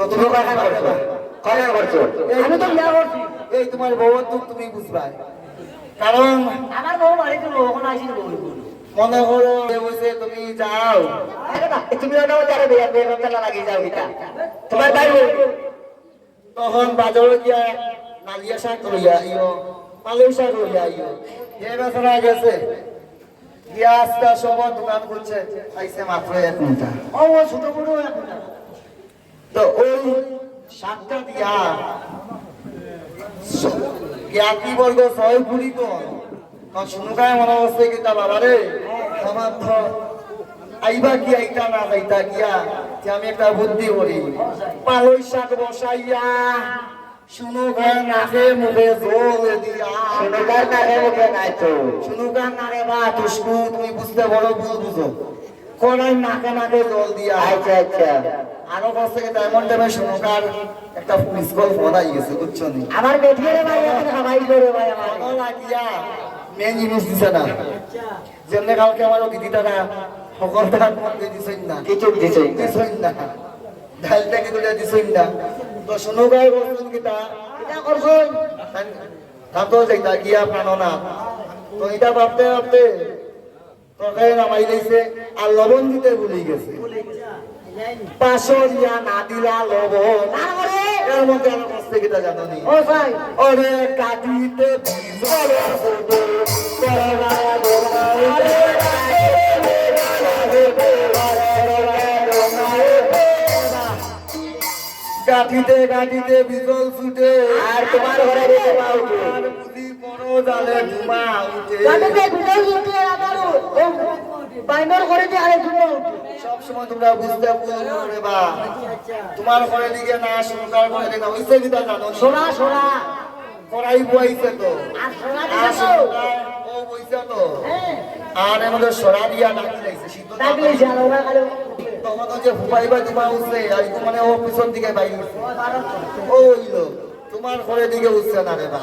তো তুমি কাকা করছ কাকা করছ আমি তো বিয়া করছি। এই তোমার বউর দুঃখ তুমি বুঝবা কারণ আমার বউ বাড়িতে বউ এখন আসিল বউ মনে করো বসে তুমি যাও। তুমি ওটাও যারা বিয়া বিয়ে করতে না লাগিয়ে যাও গীতা তোমার ভাই তখন বাজারে গিয়া নালিয়া শাক লইয়া ইয়ো পালং শাক লইয়া ইয়ো এ বেচারা গেছে। গিয়া আস্তে সবার দোকান করছে খাইছে মাত্র এক ঘণ্টা ও ছোট বড় এখন তো ওই শাকটা দিয়া জ্ঞাতি বর্গ ছয় শুনুকায় মনে হচ্ছে কি তা বাবা রে আমার আইবা কি আইতা না যাইতা গিয়া যে আমি একটা বুদ্ধি করি। পালই শাক বসাইয়া শুনুকায় নাকে মুখে জল দিয়া। শুনুকার নারে মুখে নাই তো। শুনুকার নারে বা তুষ্কু তুমি বুঝতে বড় ভুল বুঝো। কোনায় নাকে নাকে জল দিয়া আচ্ছা আচ্ছা আরও কাছ থেকে ডায়মন্ড টাইমে শুনুকার একটা মিস কল ফোন আই গেছে বুঝছ নি? আমার বেটিয়ে ভাই এখন খাবাই করে ভাই আমার। ফোন লাগিয়া মেন জিনিস দিছে না। যেমনে কালকে আমার দিদিটা না সকলটা মধ্যে দিছই না। কিছু দিছে দিছই না। ঢালটা কিন্তু দিছই না। তো শুনুকার বলছেন কিতা এটা করছুন? কাতো যাইতা গিয়া প্রাণ না। তো এটা ভাবতে ভাবতে নামাই দিয়েছে। আর লবণ দিতে ভুলে গেছে। পাশরিয়া না দিলা লবণ। তারপরে এর মধ্যে আমার কষ্ট কিটা জানো নি? ও ভাই। ওরে কাটিতে কাটিতে কাটিতে বিজল ছুটে। আর তোমার ঘরে। বুঝি বড় জালে ধুমা উঠে বাইনার করে দিয়ে আরে তুমি সব সময় তোমরা বুঝতে ভুল করে বা তোমার ঘরে দিকে না সরকার ঘরে দিকে কিটা জানো সোনা সোনা করাই বইছে তো। আর সোনা আর দিছো সরকার ও বইছে তো। হ্যাঁ। আর মধ্যে সরা দিয়া ডাকি লাইছে সিদ্ধ ডাকলে জানো না কালো তখন ও যে তোমার উঠছে আর মানে ও পিছন দিকে বাইরে ও হইল তোমার ঘরে দিকে উঠছে না রে বা